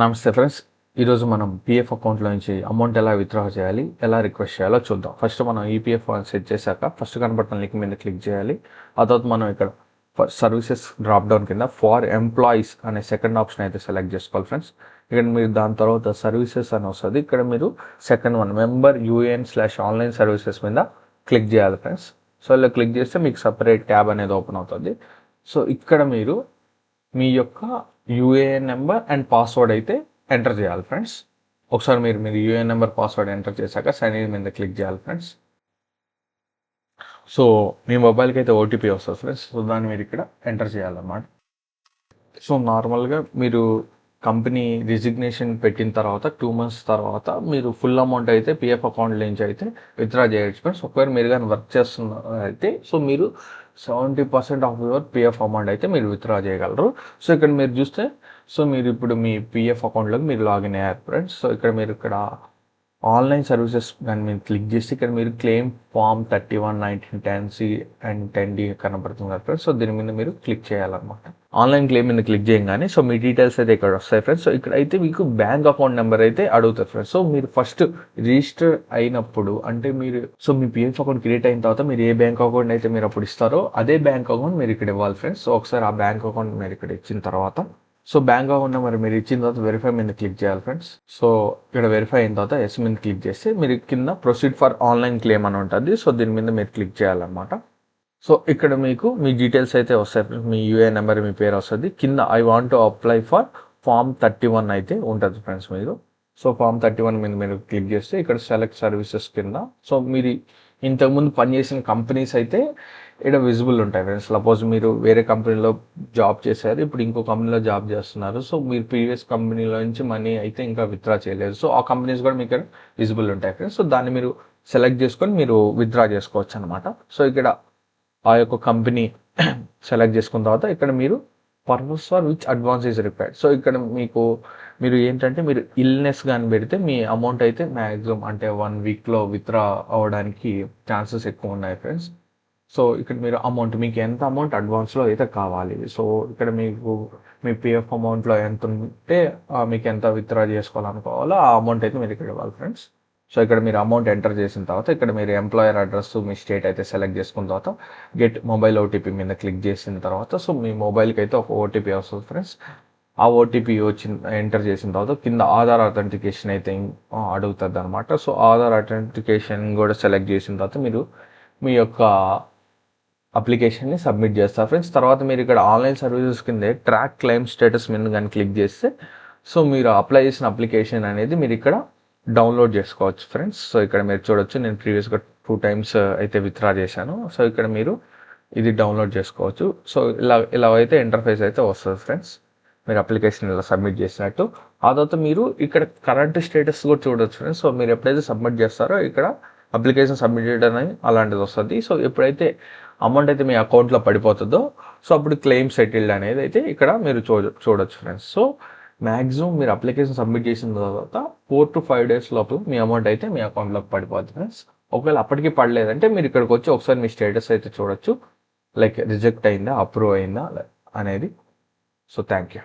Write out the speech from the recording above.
నమస్తే ఫ్రెండ్స్. ఈరోజు మనం పిఎఫ్ అకౌంట్లో నుంచి అమౌంట్ ఎలా విత్డ్రా చేయాలి ఎలా రిక్వెస్ట్ చేయాలో చూద్దాం. ఫస్ట్ మనం ఈపీఎఫ్ సెట్ చేశాక ఫస్ట్ కనబడుతున్న లింక్ మీద క్లిక్ చేయాలి. ఆ తర్వాత మనం ఇక్కడ సర్వీసెస్ డ్రాప్ డౌన్ కింద ఫార్ ఎంప్లాయీస్ అనే సెకండ్ ఆప్షన్ అయితే సెలెక్ట్ చేసుకోవాలి ఫ్రెండ్స్. ఇక్కడ మీరు దాని తర్వాత సర్వీసెస్ అని వస్తుంది. ఇక్కడ మీరు second one member UAN slash online services మీద క్లిక్ చేయాలి ఫ్రెండ్స్. సో ఇలా క్లిక్ చేస్తే మీకు సపరేట్ ట్యాబ్ అనేది ఓపెన్ అవుతుంది. సో ఇక్కడ మీరు మీ యొక్క యూఏఎన్ నెంబర్ అండ్ పాస్వర్డ్ అయితే ఎంటర్ చేయాలి ఫ్రెండ్స్ ఒకసారి మీరు మీరు యూఏఎన్ నెంబర్ పాస్వర్డ్ ఎంటర్ చేశాక సైన్ ఇన్ మీద క్లిక్ చేయాలి ఫ్రెండ్స్ సో మీ మొబైల్కి అయితే ఓటీపీ వస్తుంది ఫ్రెండ్స్ సో దాన్ని మీరు ఇక్కడ ఎంటర్ చేయాలన్నమాట. సో నార్మల్గా మీరు కంపెనీ రిజిగ్నేషన్ పెట్టిన తర్వాత టూ మంత్స్ తర్వాత మీరు ఫుల్ అమౌంట్ అయితే పిఎఫ్ అకౌంట్ నుంచి అయితే విత్డ్రా చేయొచ్చు ఫ్రెండ్స్ ఒకవేళ మీరు కానీ వర్క్ చేస్తున్న అయితే సో మీరు seventy percent of your PF amount అయితే మీరు విత్డ్రా చేయగలరు. సో ఇక్కడ మీరు చూస్తే సో మీరు ఇప్పుడు మీ పిఎఫ్ అకౌంట్లోకి మీరు లాగిన్ అయ్యారు ఫ్రెండ్స్ సో ఇక్కడ మీరు ఇక్కడ ఆన్లైన్ సర్వీసెస్ దాన్ని మీరు క్లిక్ చేసి ఇక్కడ మీరు claim form thirty one nineteen ten C and ten D కనబడుతుంది కదా ఫ్రెండ్స్ సో దీని మీద మీరు క్లిక్ చేయాలన్నమాట. ఆన్లైన్ క్లెయిమ్ మీద క్లిక్ చేయగానే సో మీ డీటెయిల్స్ అయితే ఇక్కడ వస్తాయి ఫ్రెండ్స్ సో ఇక్కడ అయితే మీకు బ్యాంక్ అకౌంట్ నెంబర్ అయితే అడుగుతారు ఫ్రెండ్స్ సో మీరు ఫస్ట్ రిజిస్టర్ అయినప్పుడు అంటే మీరు సో మీ పిఎఫ్ అకౌంట్ క్రియేట్ అయిన తర్వాత మీరు ఏ బ్యాంక్ అకౌంట్ అయితే మీరు అప్పుడు ఇస్తారో అదే బ్యాంక్ అకౌంట్ మీరు ఇక్కడ ఇవ్వాలి ఫ్రెండ్స్ సో ఒకసారి ఆ బ్యాంక్ అకౌంట్ మీరు ఇక్కడ ఇచ్చిన తర్వాత సో బ్యాంక్గా ఉన్న మరి మీరు ఇచ్చిన తర్వాత వెరిఫై మీద క్లిక్ చేయాలి ఫ్రెండ్స్ సో ఇక్కడ వెరిఫై అయిన తర్వాత ఎస్ మీద క్లిక్ చేస్తే మీరు కింద ప్రొసీడ్ ఫర్ ఆన్లైన్ క్లెయిమ్ అని ఉంటుంది. సో దీని మీద మీరు క్లిక్ చేయాలన్నమాట. సో ఇక్కడ మీకు మీ డీటెయిల్స్ అయితే వస్తాయి మీ యూఏ నెంబర్ మీ పేరు వస్తుంది. కింద I want to apply for form thirty one అయితే ఉంటుంది ఫ్రెండ్స్ మీరు సో ఫామ్ థర్టీ వన్ మీద మీరు క్లిక్ చేస్తే ఇక్కడ సెలెక్ట్ సర్వీసెస్ కింద. సో మీరు ఇంతకుముందు పనిచేసిన కంపెనీస్ అయితే ఇక్కడ విజిబుల్ ఉంటాయి ఫ్రెండ్స్ సపోజ్ మీరు వేరే కంపెనీలో జాబ్ చేశారు ఇప్పుడు ఇంకో కంపెనీలో జాబ్ చేస్తున్నారు. సో మీరు ప్రీవియస్ కంపెనీలో నుంచి మనీ అయితే ఇంకా విత్డ్రా చేయలేదు. సో ఆ కంపెనీస్ కూడా మీకు విజిబుల్ ఉంటాయి ఫ్రెండ్స్ సో దాన్ని మీరు సెలెక్ట్ చేసుకొని మీరు విత్డ్రా చేసుకోవచ్చు అనమాట సో ఇక్కడ ఆ యొక్క కంపెనీ సెలెక్ట్ చేసుకున్న తర్వాత ఇక్కడ మీరు purpose for which advance is required so ఇక్కడ మీకు మీరు ఏంటంటే మీరు ఇల్నెస్ కానీ పెడితే మీ అమౌంట్ అయితే మ్యాక్సిమం అంటే వన్ వీక్లో విత్డ్రా అవ్వడానికి ఛాన్సెస్ ఎక్కువ ఉన్నాయి ఫ్రెండ్స్ సో ఇక్కడ మీరు అమౌంట్ మీకు ఎంత అమౌంట్ అడ్వాన్స్లో అయితే కావాలి. సో ఇక్కడ మీకు మీ పిఎఫ్ అమౌంట్లో ఎంత ఉంటే మీకు ఎంత విత్డ్రా చేసుకోవాలనుకోవాలో ఆ అమౌంట్ అయితే మీరు ఇక్కడ ఇవ్వాలి ఫ్రెండ్స్ సో ఇక్కడ మీరు అమౌంట్ ఎంటర్ చేసిన తర్వాత ఇక్కడ మీరు ఎంప్లాయర్ అడ్రస్ మీ స్టేట్ అయితే సెలెక్ట్ చేసుకున్న తర్వాత గెట్ మొబైల్ ఓటీపీ మీద క్లిక్ చేసిన తర్వాత సో మీ మొబైల్కి అయితే ఒక ఓటీపీ వస్తుంది ఫ్రెండ్స్ ఆ ఓటీపీ వచ్చిన ఎంటర్ చేసిన తర్వాత కింద ఆధార్ అథెంటికేషన్ అయితే అడుగుతుంది అనమాట సో ఆధార్ అథెంటికేషన్ కూడా సెలెక్ట్ చేసిన తర్వాత మీరు మీ యొక్క అప్లికేషన్ని సబ్మిట్ చేస్తారు. ఫ్రెండ్స్ తర్వాత మీరు ఇక్కడ ఆన్లైన్ సర్వీసెస్ కింద ట్రాక్ క్లెయిమ్ స్టేటస్ మీద కానీ క్లిక్ చేస్తే సో మీరు అప్లై చేసిన అప్లికేషన్ అనేది మీరు ఇక్కడ డౌన్లోడ్ చేసుకోవచ్చు ఫ్రెండ్స్. సో ఇక్కడ మీరు చూడొచ్చు నేను ప్రీవియస్గా టూ టైమ్స్ అయితే విత్డ్రా చేశాను. సో ఇక్కడ మీరు ఇది డౌన్లోడ్ చేసుకోవచ్చు. సో ఇలా ఇలా అయితే ఇంటర్ఫేస్ అయితే వస్తుంది ఫ్రెండ్స్. మీరు అప్లికేషన్ ఇలా సబ్మిట్ చేసినట్టు. ఆ తర్వాత మీరు ఇక్కడ కరెంట్ స్టేటస్ కూడా చూడొచ్చు ఫ్రెండ్స్. సో మీరు ఎప్పుడైతే సబ్మిట్ చేస్తారో ఇక్కడ అప్లికేషన్ సబ్మిట్ చేయడం అలాంటిది వస్తుంది. సో ఎప్పుడైతే అమౌంట్ అయితే మీ అకౌంట్లో పడిపోతుందో సో అప్పుడు క్లెయిమ్ సెటిల్డ్ అనేది అయితే ఇక్కడ మీరు చూ చూడొచ్చు ఫ్రెండ్స్ సో మ్యాక్సిమం మీరు అప్లికేషన్ సబ్మిట్ చేసిన తర్వాత ఫోర్ టు ఫైవ్ డేస్ లోపల మీ అమౌంట్ అయితే మీ అకౌంట్లోకి పడిపోతుంది ఫ్రెండ్స్ ఒకవేళ అప్పటికి పడలేదంటే మీరు ఇక్కడికి వచ్చి ఒకసారి మీ స్టేటస్ అయితే చూడొచ్చు. లైక్ రిజెక్ట్ అయిందా అప్రూవ్ అయిందా అనేది. So thank you